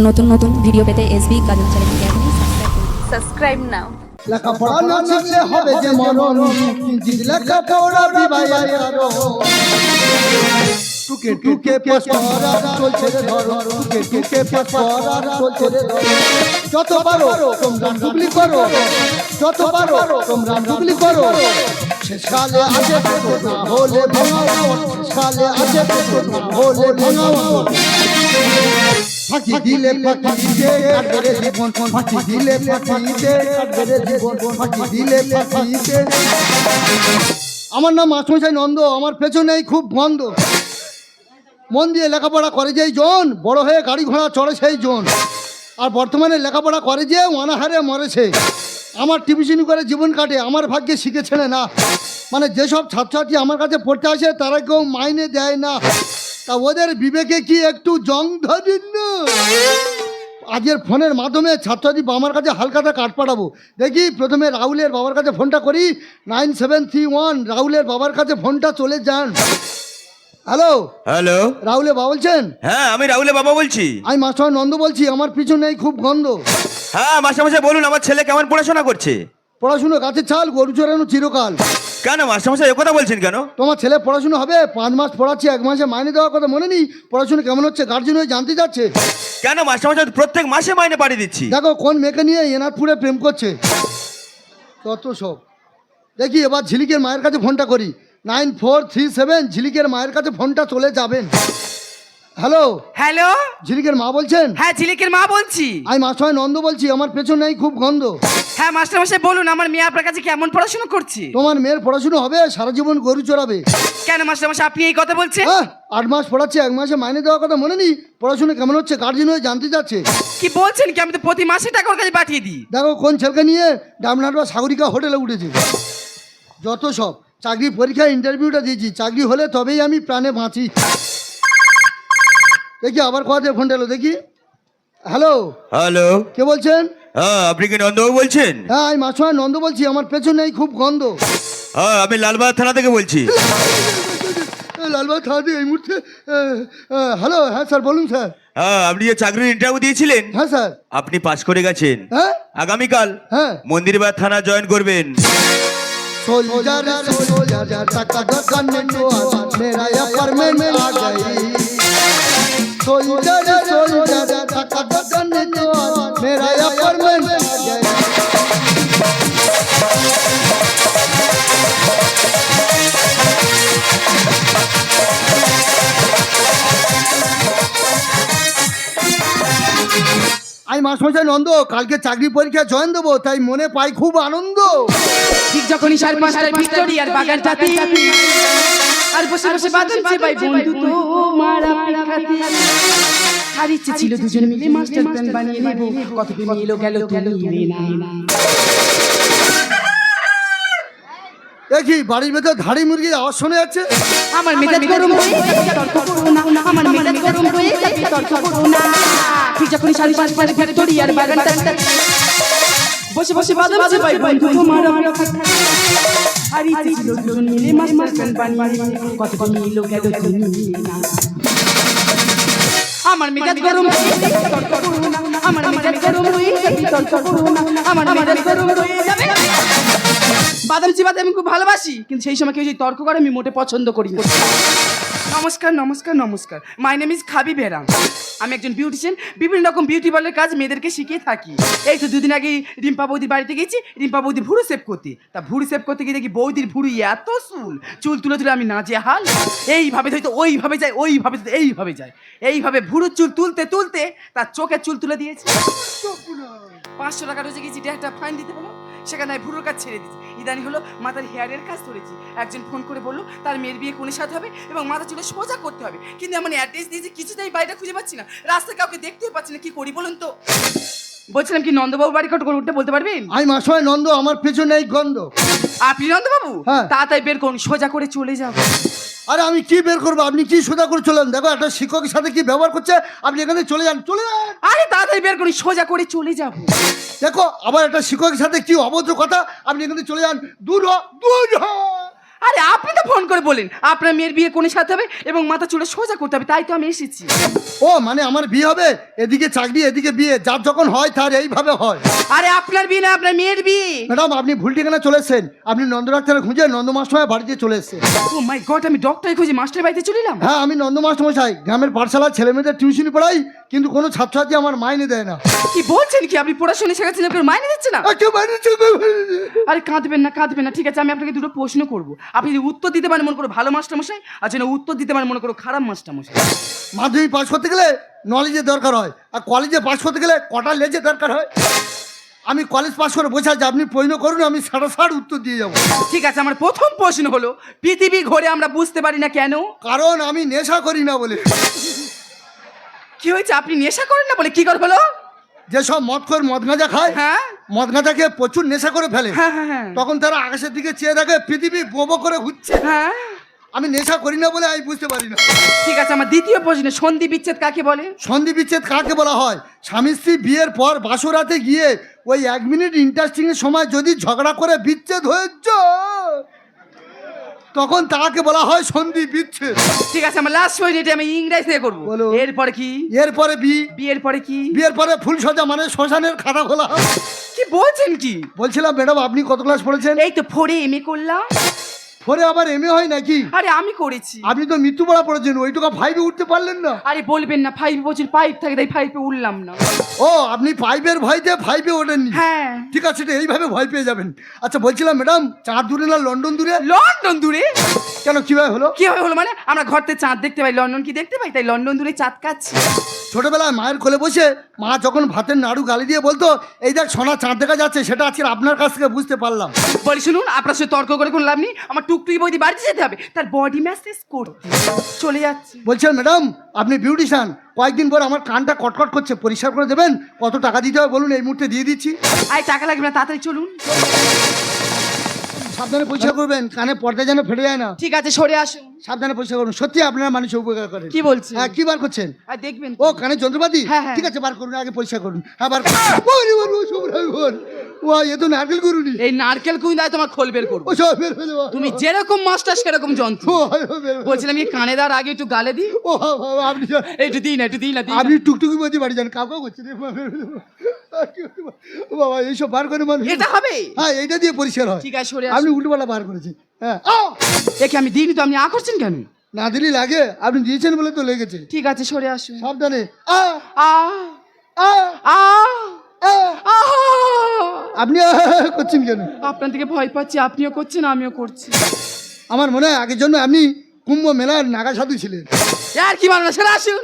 নতুন নতুন ভিডিও পেতে এসবি গাজন চ্যানেলকে সাবস্ক্রাইব সাবস্ক্রাইব নাও লেখাপড়া না শিখলে হবে যে মরণ কিঞ্চিত লেখাপড়া বিবাহের কারণ টুকে টুকে পাস করা চলছে রে ধরো টুকে টুকে পাস করা চলছে রে ধরো যত পারো তোমরা ডুবলি করো যত পারো তোমরা ডুবলি করো। শেষকালে আছে শেষকালে তো না হলে ভাঙাও ফাঁকি দিলে ফাঁকি কাটবে জীবন ফাঁকি দিলে ফাঁকি কাটবে জীবন ফাঁকি দিলে ফাঁকি আমার নাম মাসমশাই নন্দ আমার পেছনেই খুব বন্ধ মন দিয়ে লেখাপড়া করে যেই জন বড় হয়ে গাড়ি ঘোড়া চড়ে সেই জন। আর বর্তমানে লেখাপড়া করে যে অনাহারে মরেছে। আমার টিউশনি করে জীবন কাটে আমার ভাগ্যে শিখেছে না। মানে যেসব ছাত্রছাত্রী আমার কাছে পড়তে আসে তারা কেউ মাইনে দেয় না। তা ওদের বিবেকে কি একটু জং ধরেন না আজকের ফোনের মাধ্যমে ছাত্রছাত্রী আমার কাছে হালকাটা কাঠ পাঠাবো। দেখি প্রথমে রাহুলের বাবার কাছে ফোনটা করি। নাইন সেভেন থ্রি ওয়ান রাহুলের বাবার কাছে ফোনটা চলে যান। হ্যালো? হ্যালো? রাহুলের বাবা বলছেন? হ্যাঁ আমি রাহুলের বাবা বলছি। আমি মাস্টার নন্দ বলছি আমার পিছনেই খুব গন্ধ। হ্যাঁ মাস্টারমশাই বলুন আমার ছেলে কেমন পড়াশোনা করছে? পড়াশুনো গাছের ছাল গরু চড়ানো চিরকাল। কেন? মাস্টারমশাই কথা বলছেন কেন? তোমার ছেলে পড়াশুনো হবে? পাঁচ মাস পড়াচ্ছি এক মাসে মাইনে দেওয়ার কথা মনে নেই? পড়াশুনো কেমন হচ্ছে? গার্জেন হয়ে জানতে যাচ্ছে কেন মাস্টারমশাই প্রত্যেক মাসে মাইনে পাঠিয়ে দিচ্ছি। দেখো কোন মেয়েকে নিয়ে এনারপুরে প্রেম করছে? তত সব। দেখি এবার ঝিলিকের মায়ের কাছে ফোনটা করি। নাইন ফোর থ্রি সেভেন ঝিলিকের মায়ের কাছে ফোনটা চলে যাবেন। হ্যালো? হ্যালো? ঝিলিকের মা বলছেন? হ্যাঁ ঝিলিকের মা বলছি। আমি মাস্টার নন্দ বলছি আমার পেছনেই খুব গন্ধ। হ্যাঁ মাস্টার মশাই বলুন আমার মেয়ে আপনার কাছে কেমন পড়াশোনা করছে? তোমার মেয়ের পড়াশুনো হবে সারা জীবন গরু চড়াবে। কেন মাস্টার মশাই আপনি এই কথা বলছেন? হ্যাঁ আট মাস পড়াচ্ছে এক মাসে মাইনে দেওয়ার কথা মনে নেই পড়াশুনো কেমন হচ্ছে গার্জেন হয়ে জানতে যাচ্ছে কি বলছেন কি? আমি তো প্রতি মাসে টাকা ওর কাছে পাঠিয়ে দিই। দেখো কোন ছেলেকে নিয়ে ডামনাট বা সাগরিকা হোটেলে উঠেছে। যত সব চাকরি পরীক্ষায় ইন্টারভিউটা দিয়েছি চাকরি হলে তবেই আমি প্রাণে বাঁচি। দেখি আবার কথা ফোনটা এলো দেখি হ্যালো হ্যালো কে বলছেন হ্যাঁ আপনি কি নন্দবাবু বলছেন হ্যাঁ আমি মাসুয়া নন্দ বলছি আমার পেছনেই খুব গন্ধ হ্যাঁ আমি লালবাগ থানা থেকে বলছি এ, লালবাগ থানাতে এই মুহূর্তে এ, এ, হ্যালো হ্যাঁ স্যার বলুন স্যার হ্যাঁ আপনি যে চাকরির ইন্টারভিউ দিয়েছিলেন হ্যাঁ স্যার আপনি পাশ করে গেছেন হ্যাঁ আগামীকাল হ্যাঁ মন্দিরবাগ থানা জয়েন করবেন सोल्जर सोल्जर टका दुकान में तो आज मेरा अपार्टमेंट आ गई सोल्जर सोल्जर टका दुकान में तो आज मेरा अपार्टमेंट आ गई আমি মাসমশাই নন্দ কালকে চাকরি পরীক্ষা জয়েন দেবো তাই মনে পাই খুব আনন্দ ঠিক যখনই সাড়ে পাঁচটায় ভিক্টোরিয়ার বাগান চাতি আর বসে বসে বাদন বন্ধু তোমার অপেক্ষাতে আর ইচ্ছে ছিল দুজন মিলে মাস্টার প্ল্যান বানিয়ে নেব কতদিন এলো গেল তুমি না দেখি বাড়ির ভেতর ধাড়ি মুরগির আওয়াজ শোনা যাচ্ছে আমার মেজাজ গরম হয়ে তর্ক করো না আমার মেজাজ গরম হয়ে যাচ্ছে, তর্ক করো না ঠিক যখনই সাড়ে পাঁচটায় ভিক্টোরিয়ার বাগান বসে বসে বাদন চেপাই বন্ধু তোমার আর ইচ্ছে ছিল মিলে মাস্টার বানিয়ে এলো গেল তুমি আমার মেজাজ গরম হয়ে আমার মেজাজ গরম হয়ে যাচ্ছে, তর্ক করো না আমার মেজাজ গরম হয়ে যাবে। বাদাম চিবাতে আমি খুব ভালোবাসি কিন্তু সেই সময় কেউ যদি তর্ক করে আমি মোটে পছন্দ করি না। নমস্কার নমস্কার নমস্কার। মাই নেম ইজ খাবি বেরাম। আমি একজন বিউটিশিয়ান বিভিন্ন রকম বিউটি পার্লার কাজ মেয়েদেরকে শিখিয়ে থাকি। এই তো দুদিন আগেই রিম্পা বৌদির বাড়িতে গেছি রিম্পা বৌদি ভুরু সেভ করতে। তা ভুরু সেভ করতে গিয়ে দেখি বৌদির ভুরু এত চুল চুল তুলে তুলে আমি নাচে হাল এইভাবে হয়তো ওইভাবে যায় ওইভাবে এইভাবে যায়। এইভাবে ভুরুর চুল তুলতে তুলতে তার চোখের চুল তুলে দিয়েছে। পাঁচশো টাকা রোজে গেছি একটা ফাইন দিতে বলো। সেখানে আমি ভুরুর কাজ ছেড়ে দিয়েছি। ইদানি হলো মাথার হেয়ারের কাজ ধরেছি। একজন ফোন করে বলল তার মেয়ের বিয়ে কোণে সাথে হবে এবং মাথা চুলে সোজা করতে হবে। কিন্তু এমন অ্যাড্রেস দিয়েছি কিছুতেই বাড়িটা খুঁজে পাচ্ছি না। রাস্তায় কাউকে দেখতেই পাচ্ছি না। কি করি বলুন তো? বলছিলাম কি নন্দবাবু বাড়ি কট করে উঠতে বলতে পারবেন? আমি মাসমশাই নন্দ আমার পেছনেই গন্ধ। আপনি নন্দবাবু? হ্যাঁ। তাড়াতাড়ি বের করুন সোজা করে চলে যাব আরে আমি কি বের করব? আপনি কি সোজা করে চলেন? দেখো একটা শিক্ষকের সাথে কি ব্যবহার করছে? আপনি এখানে থেকে চলে যান চলে যান! আরে তাড়াতাড়ি বের করি সোজা করে চলে যাব। দেখো আবার একটা শিক্ষকের সাথে কি অভদ্র কথা? আপনি এখানে থেকে চলে যান। দূর দূর আরে আপনি তো ফোন করে বলেন আপনার মেয়ের বিয়ে কোনের সাথে হবে এবং মাথা চুলে সোজা করতে হবে তাই তো আমি এসেছি। ও মানে আমার বিয়ে হবে এদিকে চাকরি এদিকে বিয়ে যার যখন হয় তার এইভাবে হয়। আরে আপনার বিয়ে না আপনার মেয়ের বিয়ে। ম্যাডাম আপনি ভুল ঠিকানা চলে এসেছেন। আপনি নন্দ ডাক্তারের খুঁজে নন্দ মাস্টমশাই বাড়িতে চলে এসেছেন। ও মাই গড আমি ডক্টর খুঁজে মাস্টার বাড়িতে চলে এলাম? হ্যাঁ আমি নন্দ মাস্টমশাই গ্রামের পাঠশালার ছেলে মেয়েদের টিউশনি পড়াই কিন্তু কোনো ছাত্রছাত্রী আমার মাইনে দেয় না। কি বলছেন কি? আপনি পড়াশোনা শেখাচ্ছেন আপনার মাইনে দিচ্ছে না? আরে কাঁদবেন না কাঁদবেন না ঠিক আছে আমি আপনাকে দুটো প্রশ্ন করব। আপনি যদি উত্তর দিতে পারেন মনে করো ভালো মাস্টার মশাই আর যদি উত্তর দিতে পারেন মনে করো খারাপ মাস্টার মশাই। মাধ্যমিক পাস করতে গেলে নলেজের দরকার হয় আর কলেজে পাস করতে গেলে কটা লেজের দরকার হয়? আমি কলেজ পাস করে বসে আছি আপনি প্রশ্ন করুন আমি সাড়ে ষাট উত্তর দিয়ে যাব। ঠিক আছে আমার প্রথম প্রশ্ন হলো পৃথিবী ঘোরে আমরা বুঝতে পারি না কেন? কারণ আমি নেশা করি না বলে। কি হয়েছে আপনি নেশা করেন না বলে কি করে হলো যেসব মদ করে মদ গাঁজা খায় হ্যাঁ? মদ গাঁজা খেয়ে প্রচুর নেশা করে ফেলে। হ্যাঁ হ্যাঁ হ্যাঁ। তখন তারা আকাশের দিকে চেয়ে দেখে পৃথিবী বোবো করে ঘুরছে। হ্যাঁ। আমি নেশা করি না বলে আমি বুঝতে পারি না। ঠিক আছে আমার দ্বিতীয় প্রশ্ন সন্ধি বিচ্ছেদ কাকে বলে? সন্ধি বিচ্ছেদ কাকে বলা হয়? স্বামী স্ত্রী বিয়ের পর বাসরাতে গিয়ে ওই এক মিনিট ইন্টারেস্টিং এর সময় যদি ঝগড়া করে বিচ্ছেদ হয়েছে তখন তাকে বলা হয় সন্ধি বিচ্ছেদ। ঠিক আছে আমার লাস্ট পয়েন্ট এটা আমি ইংরেজি থেকে করব। বলো। এরপরে কি? এরপরে বি। বিয়ের পরে কি? বিয়ের পরে ফুল সজা মানে শ্মশানের খাতা খোলা। হয়। কি বলছেন কি? বলছিলাম ম্যাডাম আপনি কত ক্লাস পড়েছেন? এই তো ফোরে এম করলাম। ফোরে আবার এম হয় নাকি? আরে আমি করেছি। আপনি তো মৃত্যু পড়া পড়েছেন ওইটুকু ফাইভে উঠতে পারলেন না। আরে বলবেন না ফাইভ বছর পাইপ থাকে তাই ফাইভে উঠলাম না। ও আপনি ফাইভের ভয়তে ফাইভে ওঠেননি? হ্যাঁ। ঠিক আছে এটা এইভাবে ভয় পেয়ে যাবেন। আচ্ছা বলছিলাম ম্যাডাম চার দূরে না লন্ডন দূরে? লন্ডন দূরে? কেন কীভাবে হলো? কি হলো মানে আমরা ঘর থেকে চাঁদ দেখতে পাই লন্ডন কি দেখতে পাই? তাই লন্ডন দূরে চাঁদ কাচ্ছি ছোটবেলায় মায়ের কোলে বসে মা যখন ভাতের নাড়ু গালি দিয়ে বলতো এই দেখ সোনা চাঁদ দেখা যাচ্ছে সেটা আজকে আপনার কাছ থেকে বুঝতে পারলাম। বলি শুনুন আপনার সাথে তর্ক করে কোনো লাভ নেই আমার টুকটুকি বৌদি বাড়িতে যেতে হবে তার বডি ম্যাসেজ করতে। চলে যাচ্ছে। বলছেন ম্যাডাম আপনি বিউটিশিয়ান কয়েকদিন পর আমার কানটা কটকট করছে পরিষ্কার করে দেবেন? কত টাকা দিতে হবে বলুন এই মুহূর্তে দিয়ে দিচ্ছি। আয় টাকা লাগবে না তাড়াতাড়ি চলুন। সাবধানে পরিষ্কার করবেন কানে পর্দা যেন ফেটে যায় না। ঠিক আছে সরে আসুন। সাবধানে পরিষ্কার করুন। সত্যি আপনারা মানুষ উপকার করেন। কি বলছেন? হ্যাঁ কি বার করছেন? দেখবেন ও কানে যন্ত্রপাতি? হ্যাঁ, হ্যাঁ। ঠিক আছে বার করুন আগে পরিষ্কার করুন। আবার বাবা, ও এ তো নারকেল করুনি। এই নারকেল কুইন্দায় তোমার খোল বের করব। তুমি যেরকম মাস্টার সেরকম যন্ত্র। বলছিলাম কি কানে দেওয়ার আগে একটু গালে দিই। ও আপনি একটু দিই না একটু দিই না আপনি টুকটুকি মধ্যে বাড়ি যান। কাউ কাউ করছেন বাবা এইসব বার করে মানুষ। এটা হবে? হ্যাঁ এইটা দিয়ে পরিষ্কার হয়। ঠিক আছে সরে আপনি আসুন উল্টোপাল্টা বার করেছেন হ্যাঁ! একে আমি দিইনি তো আপনি আ করছেন কেন? না দিলি লাগে আপনি দিয়েছেন বলে তো লেগেছে। ঠিক আছে সরে আসুন সাবধানে। আ! আ! আ! আ! আপনি করছেন কেন? আপনার থেকে ভয় পাচ্ছি আপনিও করছেন আমিও করছি। আমার মনে হয় আগের জন্য আপনি কুম্ভ মেলার নাগা সাধু ছিলেন। আর কি মানো সরে আসুন।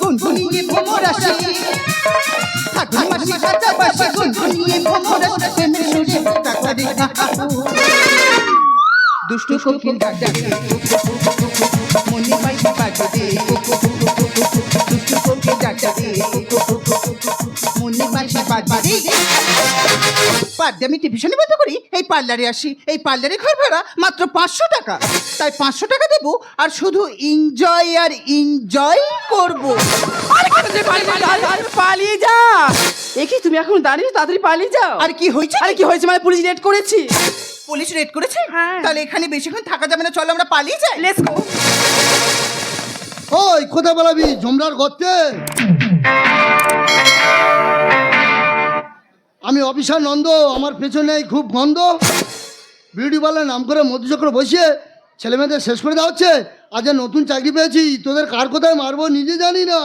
গুনগুনিয়ে ভ্রমর আসি ঠাকুর মাসি কাছাকাছি গুনগুনিয়ে ভ্রমর আসি প্রেমের সুরে টাকা দুষ্টু কোকিল ডাক ডাকে, মনে পাইছে পাখি দে মনে পাইছে পাখি আমি টিভিশনে বন্ধ করি এই পার্লারে আসি। এই পার্লারে ঘর ভাড়া মাত্র পাঁচশো টাকা। তাই পাঁচশো টাকা দেবো আর শুধু এনজয় আর এনজয় করব। আরে পালিয়ে যা। কি তুমি এখন দাঁড়িয়ে তাড়াতাড়ি পালিয়ে যাও। আর কি হয়েছে? আরে কি হয়েছে মানে পুলিশ রেড করেছি? পুলিশ রেড করেছে? হ্যাঁ। তাহলে এখানে বেশিক্ষণ থাকা যাবে না। চলো আমরা পালিয়ে যাই। লেটস গো ওই কোথায় বলাবি জমরার গর্তে আমি অফিসার নন্দ, আমার পেছনে খুব গন্ধ। বিউটি পার্লার নাম করে মধুচক্র বসিয়ে ছেলেমেয়েদের শেষ করে দেওয়া হচ্ছে। আজ নতুন চাকরি পেয়েছি, তোদের কার কোথায় মারবো নিজে জানি না।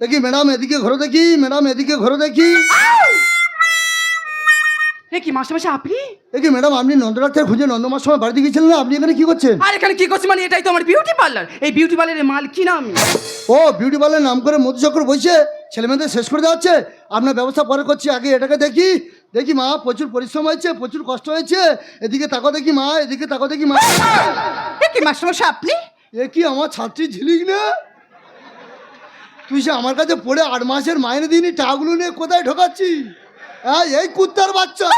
দেখি ম্যাডাম, এদিকে ঘরে দেখি, ম্যাডাম, এদিকে ঘরে দেখি। এ কি মাসে মাসে আপনি? দেখি ম্যাডাম আপনি নন্দ ডাক্তার খুঁজে নন্দমার সময় বাড়িতে গিয়েছিলেন না? আপনি এখানে কি করছেন? আর এখানে কি করছি মানে? এটাই তো আমার বিউটি পার্লার এই বিউটি পার্লারের মাল কি নাম ও বিউটি পার্লার নাম করে মধুচক্র বসে ছেলেমেয়েদের শেষ করে দেওয়া হচ্ছে। আপনার ব্যবস্থা পরে করছি। আগে এটাকে দেখি। দেখি মা প্রচুর পরিশ্রম হয়েছে প্রচুর কষ্ট হয়েছে। এদিকে তাকো দেখি মা এদিকে তাকো দেখি মা। এ কি মাস্টারমশাই আপনি? এ কি আমার ছাত্রী ঝিলিক না? তুই সে আমার কাছে পড়ে আট মাসের মাইনে দিনই টাকাগুলো নিয়ে কোথায় ঢোকাচ্ছি হ্যাঁ এই কুত্তার বাচ্চা।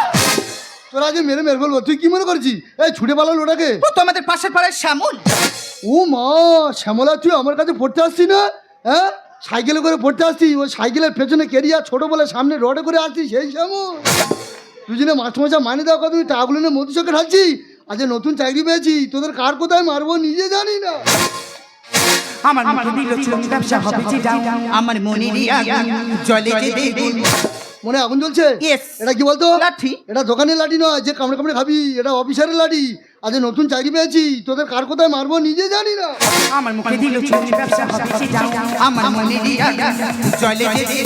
তোরা আজ মেরে মেরে বলব তুই কি মনে করছিস? এই ছুটে পালালো ওটাকে। ও তো আমাদের পাশের পাড়ার শ্যামল। ও মা শ্যামলা তুই আমার কাছে পড়তে আসছি না? হ্যাঁ? সাইকেলে করে পড়তে আসছি ওই সাইকেলের পেছনে কেরিয়া ছোট বলে সামনে রডে করে আসছি সেই শ্যামল। দুজনে মাস্টারমশাই মানে দাও কথা তুমি টাগুলো নিয়ে মধু চোখে ঢালছি আজ নতুন চাকরি পেয়েছি। তোদের কার কোথায় মারবো নিজে জানি না। আমার দিল ব্যবসা হবে যে ডাউন আমার মনে জলে যে মনে আগুন জ্বলছে. এটা কি বলতো? লাঠি। এটা দোকানের লাঠি নয় যে কামড়ে কামড়ে খাবি এটা অফিসারের লাঠি। আজ নতুন চাকরি পেয়েছি তোদের কার কোথায় মারবো নিজে জানি না। আমার মুখে দিল চুন ব্যবসা হবে আমার মনে জলে যে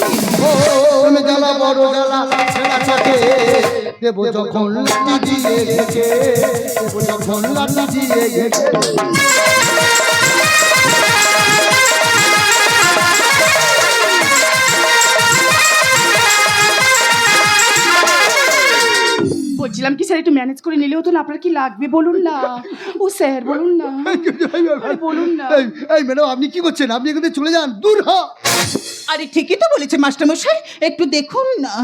ও প্রেমে জ্বালা বড় জ্বালা ছেঁড়া দেব যখন লাঠি দিয়ে গেছে। দেব যখন লাঠি দিয়ে গেছে বলছিলাম কি স্যার একটু ম্যানেজ করে নিলে হতো না আপনার কি লাগবে? বলুন না। ও স্যার বলুন না। বলুন না। এই ম্যাডাম আপনি কি করছেন? আপনি এখানে থেকে চলে যান। দূর হ। আরে ঠিকই তো বলেছে মাস্টারমশাই। একটু দেখুন না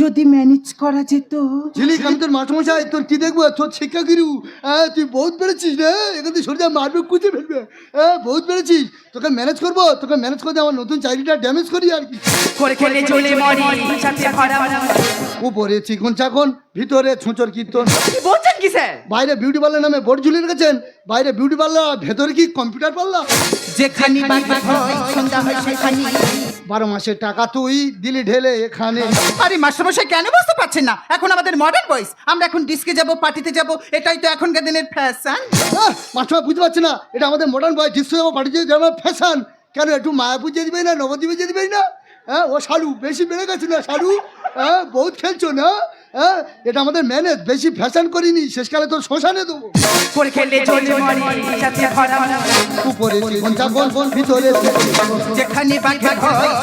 যদি ম্যানেজ করা যেত। ঝিলিক আমি তোর মাস্টারমশাই তোর কি দেখব? তোর শিক্ষা গিরু। হ্যাঁ তুই বহুত বেড়েছিস রে। এখান থেকে সরে যা মারবে কুচে ফেলবে। হ্যাঁ বহুত বেড়েছিস তোকে ম্যানেজ করব? তোকে ম্যানেজ করে আমার নতুন চাকরিটা ড্যামেজ করি আর কি। করে খেলে চলে মরি সাথে ভরা উপরে চিকন চাকন ভিতরে ছুঁচর কীর্তন। কি বলছেন কি স্যার? বাইরে বিউটি পার্লার নামে বোর্ড ঝুলিয়ে রেখেছেন। বাইরে বিউটি পার্লার ভেতরে কি কম্পিউটার পার্লার যেখানে বাকি হয় সন্ধ্যা হয় সেখানে। বারো মাসের টাকা তুই দিলি ঢেলে এখানে। আরে মাস্টারমশাই কেন বুঝতে পারছেন না? এখন আমাদের মডার্ন বয়স আমরা এখন ডিস্কে যাব পার্টিতে যাব এটাই তো এখনকার দিনের ফ্যাশন মাস্টার বুঝতে পারছি না? এটা আমাদের মডার্ন বয়স ডিস্কে যাব পার্টিতে যাব ফ্যাশন কেন একটু মায়াপুর যেতে দিবে না নবদ্বীপে যেতে দিবে না? হ্যাঁ ও শালু বেশি বেড়ে গেছে না শালু? হ্যাঁ বহুত খেলছো না? হ্যাঁ? এটা আমাদের ম্যানেজ। বেশি ফ্যাশন করিনি শেষকালে তোর শ্মশানে দেবো। করে খেলে চলে মরি সাথে ভরা উপরে ভিতরে যেখানে বাকি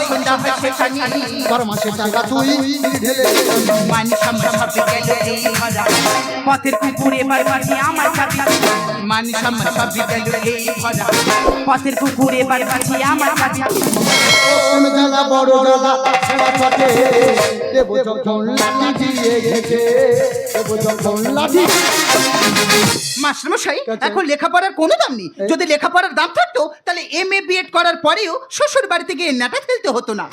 সন্ধ্যা হয় সেখানে। বারো মাসের টাকা তুই ঢেলে মানে সামনে সবে গেল এই ভরা পথের কুকুরে এবার আমার মানে গেল এই ভরা পথের কুকুরে বাড়ি আমার কাছে তুমি জ্বালা বড় জ্বালা ছেঁড়া চটে দেব যখন লাঠি দিয়ে গেছে দেব যখন লাঠি মাস্টারমশাই এখন লেখাপড়ার কোনো দাম নেই। যদি লেখাপড়ার দাম থাকতো তাহলে এম এ বিএড করার পরেও শ্বশুর বাড়িতে গিয়ে নেটা ফেলতে হতো না।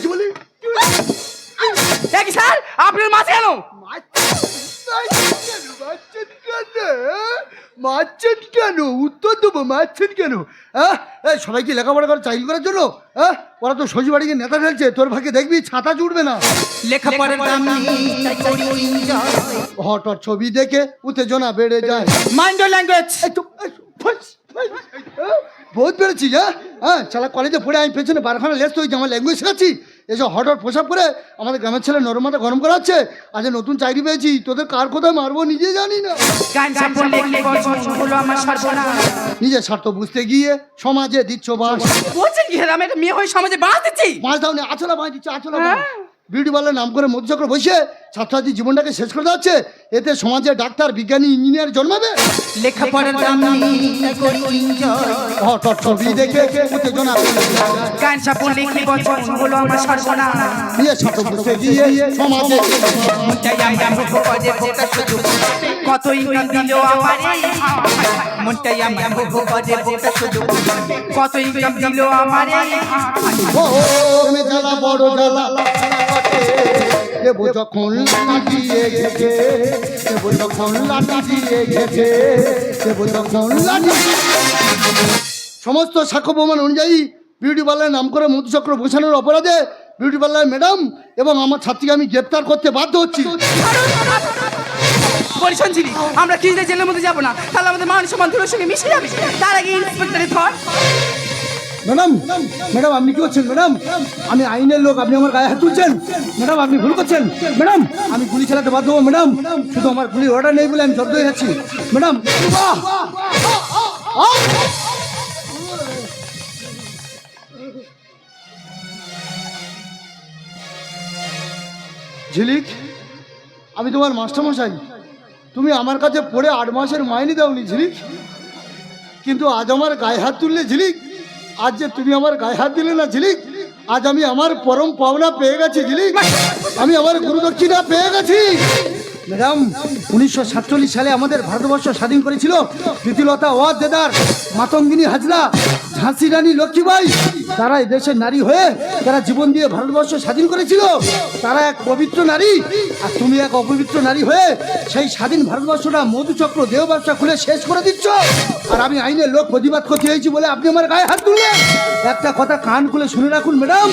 কি বলি? স্যার? আপনার মারছেন কেন? মারছেন কেন? উত্তর দেবো মারছেন কেন? হ্যাঁ? সবাই কি লেখাপড়া করে চাকরি করার জন্য? হ্যাঁ? ওরা তো শ্বশুর বাড়িকে নেতা ফেলছে তোর ভাগে দেখবি ছাতা জুড়বে না। তাই। হঠাৎ ছবি দেখে উত্তেজনা বেড়ে যায়। মাইন্ড ল্যাঙ্গুয়েজ একটু বহুত বেড়েছি হ্যাঁ? হ্যাঁ চালা কলেজে পড়ে আমি পেছনে বারখানা লেস তো আমার ল্যাঙ্গুয়েজ শেখাচ্ছি এসব হঠাৎ পোশাক করে আমাদের গ্রামের ছেলে নরমাটা গরম করাচ্ছে আজ নতুন চাকরি পেয়েছি তোদের কার কোথায় মারবো নিজে জানি না। নিজের স্বার্থ বুঝতে গিয়ে সমাজে দিচ্ছ বাস। বলছেন কি হ্যাঁ আমি একটা মেয়ে হয়ে সমাজে বাঁচ দিচ্ছি? মাছ দাও নি আচলা বাঁচ দিচ্ছে আচলা বিউটি পার্লার নাম করে মধুচক্র বসে ছাত্রছাত্রী জীবনটাকে শেষ করে যাচ্ছে এতে সমাজে ডাক্তার বিজ্ঞানী ইঞ্জিনিয়ার জন্মাবে লেখাপড়ার করি। হঠাৎ ছবি দেখে উত্তেজনা। গান হলো আমার সর্বনা বুঝতে গিয়ে সমাজে কত দিল আমার। মনটাই করে কত ইনকাম দিল আমার। ও বড় জ্বালা দেব যখন লাঠি দিয়ে গেছে দেব যখন লাঠি দিয়ে গেছে দেব যখন লাঠি সমস্ত সাক্ষ্য প্রমাণ অনুযায়ী বিউটি পার্লারের নাম করে মধুচক্র বসানোর অপরাধে বিউটি পার্লার ম্যাডাম এবং আমার ছাত্রীকে আমি গ্রেপ্তার করতে বাধ্য হচ্ছি। বলি আমরা কিছুদিন জেলের মধ্যে যাব না? তাহলে আমাদের মান সম্মান ধুলোর সঙ্গে মিশে যাবে। তার আগে ইন্সপেক্টরের ধর। ম্যাডাম ম্যাডাম, আপনি কি করছেন, ম্যাডাম? আমি আইনের লোক, আপনি আমার গায়ে হাত তুলছেন। ম্যাডাম, আপনি ভুল করছেন। ম্যাডাম, আমি গুলি চালাতে বাধ্য হব, ম্যাডাম। শুধু আমার গুলি অর্ডার নেই বলে আমি জব্দ হয়ে যাচ্ছি ম্যাডাম! ঝিলিক, আমি তোমার মাস্টারমশাই। তুমি আমার কাছে পড়ে আট মাসের মাইনে দাওনি, ঝিলিক। কিন্তু আজ আমার গায়ে হাত তুললে, ঝিলিক আজ যে তুমি আমার গায়ে হাত দিলে না ঝিলিক, আজ আমি আমার পরম পাওনা পেয়ে গেছি ঝিলিক। আমি আমার গুরুদক্ষিণা পেয়ে গেছি। ম্যাডাম, উনিশশো সাতচল্লিশ সালে আমাদের ভারতবর্ষ স্বাধীন করেছিল। প্রীতিলতা ওয়াদ দেদার, মাতঙ্গিনী হাজরা, ঝাঁসি রানী লক্ষ্মীবাই তারা এই দেশের নারী হয়ে তারা জীবন দিয়ে ভারতবর্ষ স্বাধীন করেছিল, তারা এক পবিত্র নারী। আর তুমি এক অপবিত্র নারী হয়ে সেই স্বাধীন ভারতবর্ষটা মধুচক্র দেহ ব্যবসা খুলে শেষ করে দিচ্ছ। আর আমি আইনের লোক প্রতিবাদ করতে হয়েছি বলে আপনি আমার গায়ে হাত তুললেন। একটা কথা কান খুলে শুনে রাখুন, ম্যাডাম।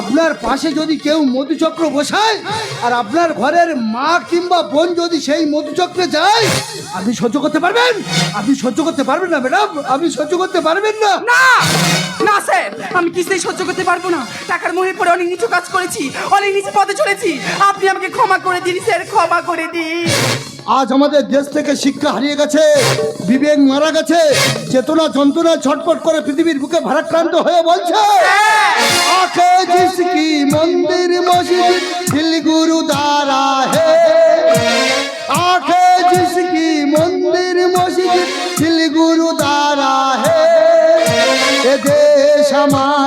আপনার পাশে যদি কেউ মধুচক্র বসায়, আর আপনার ঘরের মা কিংবা বোন যদি সেই মধুচক্রে যায়, আপনি সহ্য করতে পারবেন? আপনি সহ্য করতে পারবেন না, ম্যাডাম। আপনি সহ্য করতে পারবেন না! না স্যার আমি কিছুতেই সহ্য করতে পারব না। টাকার মোহে পড়ে অনেক নিচু কাজ করেছি অনেক নিচু পথে চলেছি। আপনি আমাকে ক্ষমা করে দিন স্যার ক্ষমা করে দিন। আজ আমাদের দেশ থেকে শিক্ষা হারিয়ে গেছে বিবেক মারা গেছে চেতনা যন্ত্রণা ছটপট করে পৃথিবীর বুকে ভারাক্রান্ত হয়ে বলছে মন্দির মসজিদ সমান